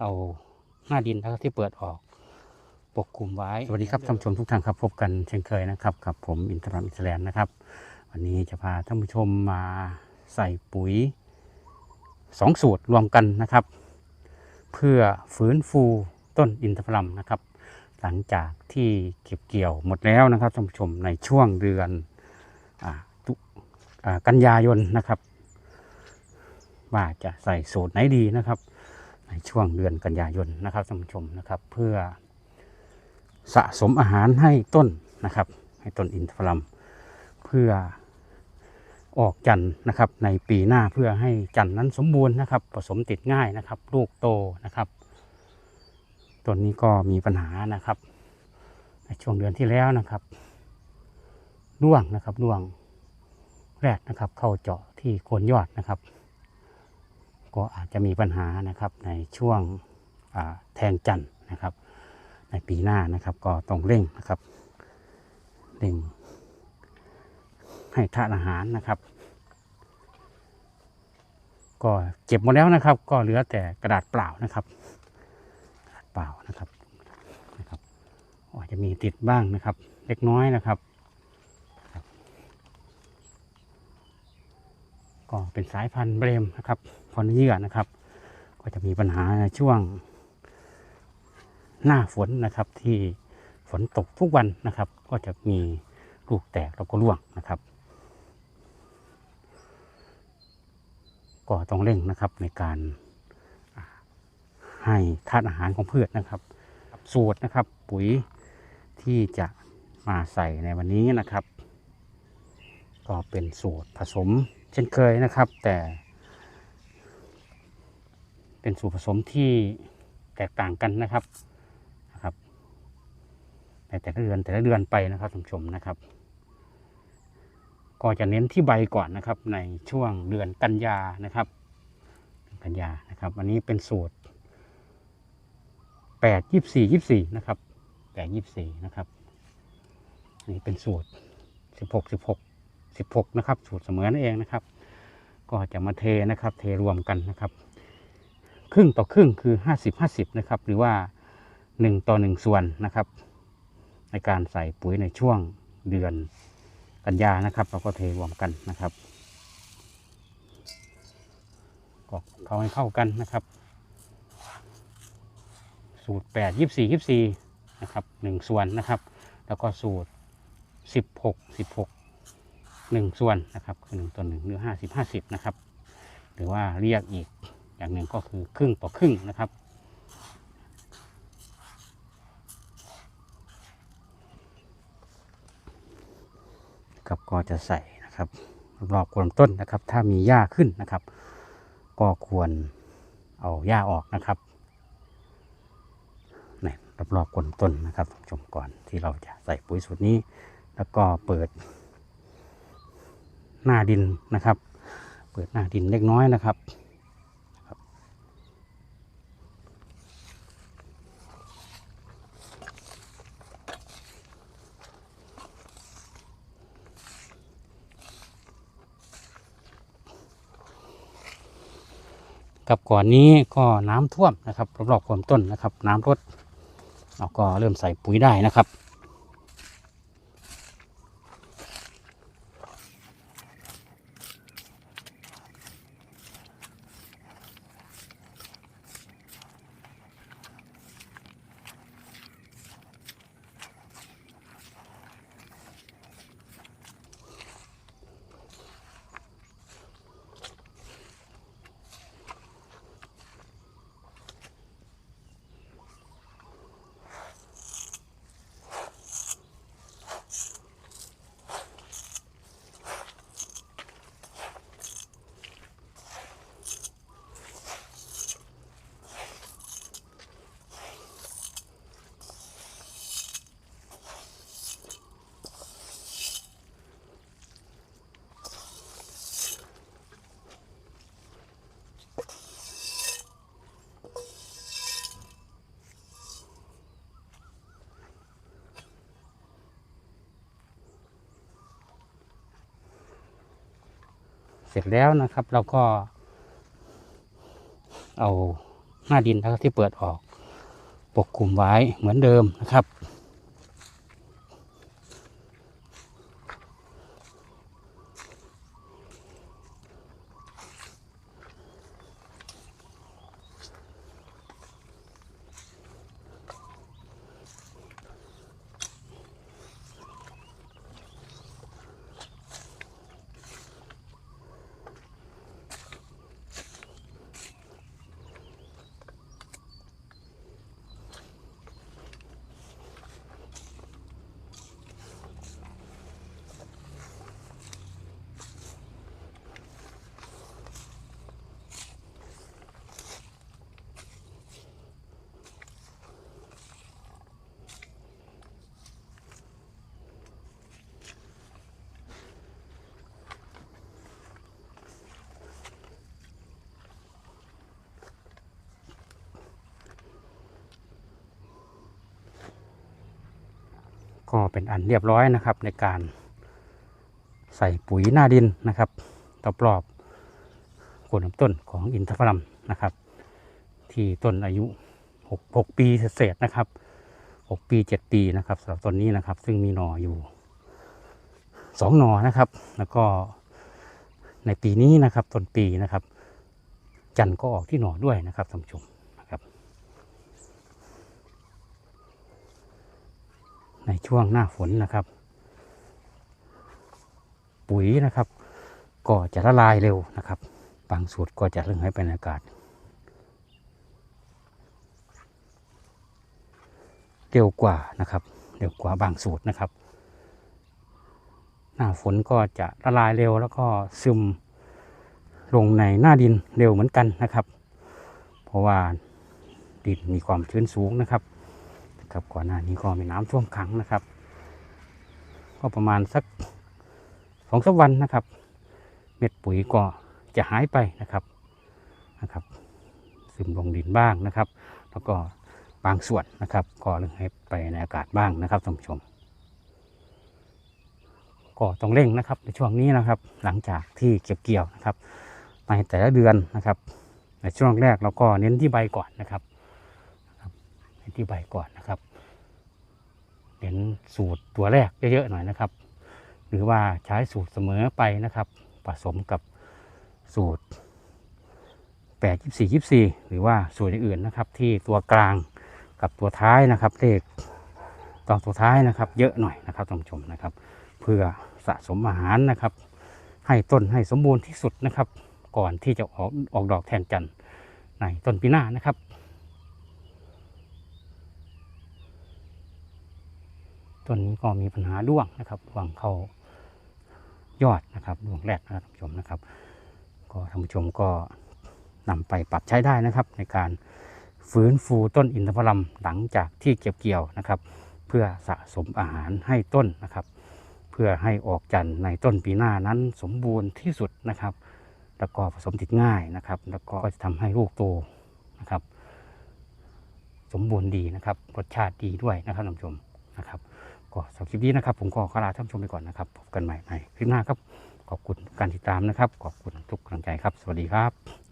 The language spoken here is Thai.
เอาหน้าดินนะครับที่เปิดออกปกคลุมไว้ สวัสดีครับท่านผู้ชมทุกท่านครับ พบกันเช่นเคยนะครับกับผมอินทรัมอินทแลนด์นะครับ วันนี้จะพาท่านผู้ชมมาใส่ปุ๋ยสองสูตรรวมกันนะครับ เพื่อฟื้นฟูต้นอินทผลัมนะครับ หลังจากที่เก็บเกี่ยวหมดแล้วนะครับท่านผู้ชมในช่วงเดือนอาตุอ่ากันยายนนะครับ ว่าจะใส่สูตรไหนดีนะครับ ในช่วงเดือนกันยายนนะครับท่านผู้ชมนะครับ เพื่อสะสมอาหารให้ต้นนะครับ ให้ต้นอินทผลัมเพื่อออกจันทร์นะครับ ในปีหน้าเพื่อให้จันทร์นั้นสมบูรณ์นะครับ ผสมติดง่ายนะครับ ลูกโตนะครับต้นนี้ก็มีปัญหานะครับในช่วงเดือนที่แล้วนะครับร่วงนะครับร่วงแรกนะครับ เข้าเจาะที่โคนยอดนะครับ ก็อาจจะมีปัญหานะครับในช่วงแทงจันนะครับ ในปีหน้านะครับก็ต้องเร่งนะครับเร่งให้ทานอาหารนะครับ ก็เก็บหมดแล้วนะครับ ก็เหลือแต่กระดาษเปล่านะครับกระดาษเปล่านะครับนะครับอาจจะมีติดบ้างนะครับ เล็กน้อยนะครับ ก็เป็นสายพันธุ์เบรมนะครับพอนเยื่อนะครับ ก็จะมีปัญหาในช่วงหน้าฝนนะครับที่ฝนตกทุกวันนะครับ ก็จะมีลูกแตกแล้วก็ร่วงนะครับ ก็ต้องเร่งนะครับในการให้ธาตุอาหารของพืชนะครับ สูตรนะครับ ปุ๋ยที่จะมาใส่ในวันนี้นะครับ ก็เป็นสูตรผสม ช่นเคยนะครับ แต่ เป็นสูตรผสมที่แตกต่างกันนะครับนะครับในแต่ละเดือนแต่ละเดือนไปนะครับท่านผู้ชมนะครับ ก็จะเน้นที่ใบก่อนนะครับ ในช่วงเดือนกันยานะครับกันยานะครับวันนี้เป็นสูตรแปดยี่สี่ยี่สี่นะครับแปดยี่สี่นะครับอันนี่เป็นสูตรสิบหกสิบหกสิบหกนะครับ สูตรเสมอนั่นเองนะครับ ก็จะมาเทนะครับ เทรวมกันนะครับ ครึ่งต่อครึ่งคือห้าสิบห้าสิบนะครับ หรือว่าหนึ่งต่อหนึ่งส่วนนะครับ ในการใส่ปุ๋ยในช่วงเดือนกันยานะครับเราก็เทรวมกันนะครับก็เข้าให้เข้ากันนะครับ สูตรแปดยี่สี่ยี่สี่นะครับหนึ่งส่วนนะครับ แล้วก็สูตรสิบ หนึ่งส่วนนะครับคือหนึ่งต่อหนึ่งหรือห้าสิบห้าสิบนะครับ หรือว่าเรียกอีกอย่างหนึ่งก็คือครึ่งต่อครึ่งนะครับครับก็จะใส่นะครับรอบโคนต้นนะครับ ถ้ามีหญ้าขึ้นนะครับ ก็ควรเอาหญ้าออกนะครับนี่รอบๆโคนต้นนะครับท่านผู้ชมก่อนที่เราจะใส่ปุ๋ยสูตรนี้ แล้วก็เปิด หน้าดินนะครับ เปิดหน้าดินเล็กน้อยนะครับกับก่อนนี้ก็น้ำท่วมนะครับรอบๆโคนต้นนะครับ น้ำลดเราก็เริ่มใส่ปุ๋ยได้นะครับ ร็จแล้วนะครับ เราก็ เอาหน้าดินนะครับที่เปิดออก ปกคลุมไว้เหมือนเดิมนะครับ ก็เป็นอันเรียบร้อยนะครับในการใส่ปุ๋ยหน้าดินนะครับต่อบรอบโคนลำต้นของอินทผลัมนะครับ ที่ต้นอายุ 6 6 ปีเศษนะครับ 6 ปี 7 ปีนะครับสำหรับต้นนี้นะครับ ซึ่งมีหน่ออยู่ 2 หน่อนะครับ แล้วก็ในปีนี้นะครับต้นปีนะครับ จันทร์ก็ออกที่หน่อด้วยนะครับท่านผู้ชมนะครับ ในช่วงหน้าฝนนะครับ ปุ๋ยนะครับ ก็จะละลายเร็วนะครับ บางสูตรก็จะเรื่องให้ไปในอากาศ เร็วกว่านะครับ เร็วกว่าบางสูตรนะครับ หน้าฝนก็จะละลายเร็วแล้วก็ซึมลงในหน้าดินเร็วเหมือนกันนะครับ เพราะว่าดินมีความชื้นสูงนะครับ ครับ ก่อนหน้านี้ก็มีน้ำท่วมขังนะครับ ก็ประมาณสักสองสวันนะครับ เม็ดปุ๋ยก็จะหายไปนะครับนะครับ ซึมลงดินบ้างนะครับ แล้วก็บางส่วนนะครับ ก็เรื่องให้ไปในอากาศบ้างนะครับท่านผู้ชม ก็ต้องเร่งนะครับในช่วงนี้นะครับ หลังจากที่เก็บเกี่ยวนะครับในแต่ละเดือนนะครับในช่วงแรกเราก็เน้นที่ใบก่อนนะครับเน้นที่ใบก่อนนะครับ เน้นสูตรตัวแรกเยอะๆหน่อยนะครับ หรือว่าใช้สูตรเสมอไปนะครับผสมกับสูตร 8 24 24 หรือว่าสูตรอื่นๆนะครับ ที่ตัวกลางกับตัวท้ายนะครับเลขตอนตัวท้ายนะครับ เยอะหน่อยนะครับท่านผู้ชมนะครับ เพื่อสะสมอาหารนะครับ ให้ต้นให้สมบูรณ์ที่สุดนะครับ ก่อนที่จะออกออกดอกแทนจันทร์ในต้นปีหน้านะครับ ต้นนี้ก็มีปัญหาด้วงนะครับด้วงเข้ายอดนะครับด้วงแรกนะครับท่านผู้ชมนะครับ ก็ท่านผู้ชมก็นำไปปรับใช้ได้นะครับ ในการฟื้นฟูต้นอินทผลัมหลังจากที่เก็บเกี่ยวนะครับ เพื่อสะสมอาหารให้ต้นนะครับ เพื่อให้ออกจันทร์ในต้นปีหน้านั้นสมบูรณ์ที่สุดนะครับ แล้วก็ผสมติดง่ายนะครับ แล้วก็จะทำให้ลูกโตนะครับ สมบูรณ์ดีนะครับ รสชาติดีด้วยนะครับท่านผู้ชมนะครับ ก็สำหรับคลิปนี้นะครับ ผมก็ขอลาท่านชมไปก่อนนะครับพบกันใหม่ในคลิปหน้าครับ ขอบคุณการติดตามนะครับ ขอบคุณทุกกำลังใจครับ สวัสดีครับ